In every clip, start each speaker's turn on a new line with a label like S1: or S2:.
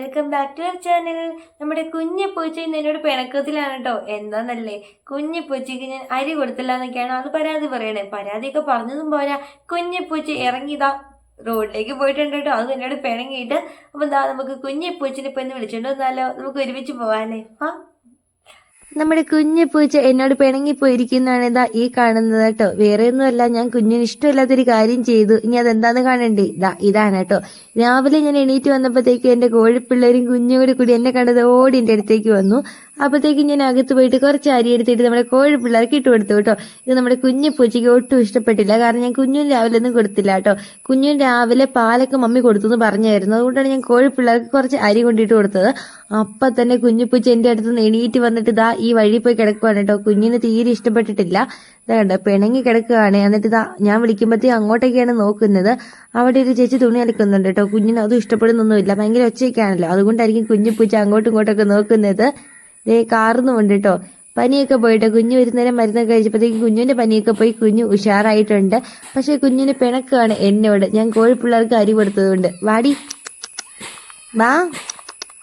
S1: Welcome back to our channel നമ്മുടെ കുഞ്ഞു പൂച്ച ഇന്ന് എന്നോട് പിണക്കത്തിലാണ് കേട്ടോ എന്താന്നല്ലേ? കുഞ്ഞു പൂച്ചയ്ക്ക് ഞാൻ അരി കൊടുത്തില്ല എന്നൊക്കെയാണ് അത് പരാതി പറയണേ. പരാതിയൊക്കെ പറഞ്ഞതും പോരാ. കുഞ്ഞു പൂച്ച ഇറങ്ങിയതാ റോഡിലേക്ക് പോയിട്ടുണ്ട് കേട്ടോ അത് എന്നോട് പിണങ്ങിയിട്ട്. അപ്പം എന്താ നമുക്ക് കുഞ്ഞു പൂച്ചിനെ ഇപ്പം ഇന്ന് വിളിച്ചോണ്ട് വന്നാലോ? നമുക്ക് ഒരുമിച്ച് പോകാനേ ആ നമ്മുടെ കുഞ്ഞു പൂച്ച എന്നോട് പിണങ്ങിപ്പോയിരിക്കുന്നതാണ് ഇതാ ഈ കാണുന്നത് കേട്ടോ. വേറെ ഒന്നുമല്ല ഞാൻ കുഞ്ഞിന് ഇഷ്ടമില്ലാത്തൊരു കാര്യം ചെയ്തു. ഇനി അതെന്താന്ന് കാണണ്ടേ? ഇതാ ഇതാണ് കേട്ടോ. രാവിലെ ഞാൻ എണീറ്റ് വന്നപ്പോഴത്തേക്ക് എന്റെ കോഴിപ്പിള്ളേരും കുഞ്ഞും കൂടി കൂടി എന്നെ കണ്ടത് ഓടി എന്റെ അടുത്തേക്ക് വന്നു. അപ്പോഴത്തേക്ക് ഞാൻ അകത്ത് പോയിട്ട് കുറച്ച് അരി എടുത്തിട്ട് നമ്മുടെ കോഴി പിള്ളേർക്ക് ഇട്ട് കൊടുത്തു കേട്ടോ. ഇത് നമ്മുടെ കുഞ്ഞു പൂച്ചയ്ക്ക് ഒട്ടും ഇഷ്ടപ്പെട്ടില്ല. കാരണം ഞാൻ കുഞ്ഞും രാവിലെ ഒന്നും കൊടുത്തില്ല കേട്ടോ. കുഞ്ഞും രാവിലെ പാലൊക്കെ മമ്മി കൊടുത്തു എന്ന് പറഞ്ഞായിരുന്നു. അതുകൊണ്ടാണ് ഞാൻ കോഴി പിള്ളേർക്ക് കുറച്ച് അരി കൊണ്ടിട്ട് കൊടുത്തത്. അപ്പൊ തന്നെ കുഞ്ഞു പൂച്ച എന്റെ അടുത്ത് നിന്ന് എണീറ്റ് വന്നിട്ട് ഇതാ ഈ വഴി പോയി കിടക്കുവാണ് കേട്ടോ. കുഞ്ഞിന് തീരെ ഇഷ്ടപ്പെട്ടിട്ടില്ല. ഇതാ കണ്ടോ പിണങ്ങി കിടക്കുകയാണ് എന്നിട്ട് ഇതാ ഞാൻ വിളിക്കുമ്പോഴത്തേക്ക് അങ്ങോട്ടേക്കാണ് നോക്കുന്നത്. അവിടെ ഒരു ചേച്ചി തുണി അലക്കുന്നുണ്ട് കേട്ടോ. കുഞ്ഞിന് അതും ഇഷ്ടപ്പെടുന്നൊന്നുമില്ല. ഭയങ്കര ഒച്ചയൊക്കെയാണല്ലോ. അതുകൊണ്ടായിരിക്കും കുഞ്ഞു പൂച്ച അങ്ങോട്ടും ഇങ്ങോട്ടൊക്കെ നോക്കുന്നത്. ദേ കാറുന്നുമുണ്ട് കേട്ടോ പനിയൊക്കെ പോയിട്ട് കുഞ്ഞു ഒരു നേരം മരുന്നൊക്കെ കഴിച്ചപ്പോഴത്തേക്ക് കുഞ്ഞുവിന്റെ പനിയൊക്കെ പോയി കുഞ്ഞു ഉഷാറായിട്ടുണ്ട്. പക്ഷെ കുഞ്ഞിന് പിണക്കാണ് എന്നോട്. ഞാൻ കോഴിപ്പിള്ളേർക്ക് അരി കൊടുത്തതുകൊണ്ട്. വാടി. വാ.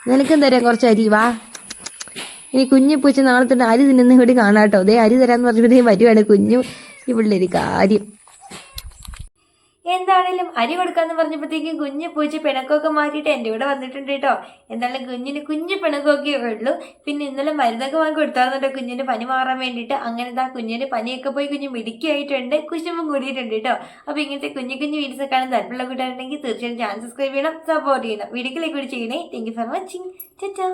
S1: നിനക്കും തരാം കുറച്ച് അരി. വാ. ഇനി കുഞ്ഞു പൂച്ച നാളെ തന്നെ അരി തിന്നുന്ന കൂടി കാണാട്ടോ ദേ അരി തരാന്ന് പറഞ്ഞപ്പോഴത്തേക്കും വരുവാണ് കുഞ്ഞു. ഈ പിള്ളേര് കാര്യം. എന്താണേലും അരി കൊടുക്കാന്ന് പറഞ്ഞപ്പോഴത്തേക്കും കുഞ്ഞ് പൂച്ച പിണക്കമൊക്കെ മാറ്റിയിട്ട് എന്റെ കൂടെ വന്നിട്ടുണ്ട് കേട്ടോ. എന്തായാലും കുഞ്ഞിന് കുഞ്ഞ് പിണക്കമൊക്കെ ഉള്ളൂ. പിന്നെ ഇന്നലെ മരുന്നൊക്കെ വാങ്ങി കൊടുത്താറുണ്ടോ കുഞ്ഞിന് പനി മാറാൻ വേണ്ടിയിട്ട്. അങ്ങനെ ഇതാ കുഞ്ഞിന് പനിയൊക്കെ പോയി കുഞ്ഞ് മിടുക്കിയായിട്ടുണ്ട്. കുശുമ്പും കൂടിയിട്ടുണ്ട് കേട്ടോ. അപ്പോൾ ഇങ്ങനത്തെ കുഞ്ഞു കുഞ്ഞു വീഡിയോസ് കാണാൻ താല്പര്യമുള്ള കൂട്ടുകാരുണ്ടെങ്കിൽ തീർച്ചയായും ചാനൽ സബ്സ്ക്രൈബ് ചെയ്യണം സപ്പോർട്ട് ചെയ്യണം. വീഡിയോയിലേക്ക് കൂടി ചെയ്യണേ. Thank you for watching ചച്ചാ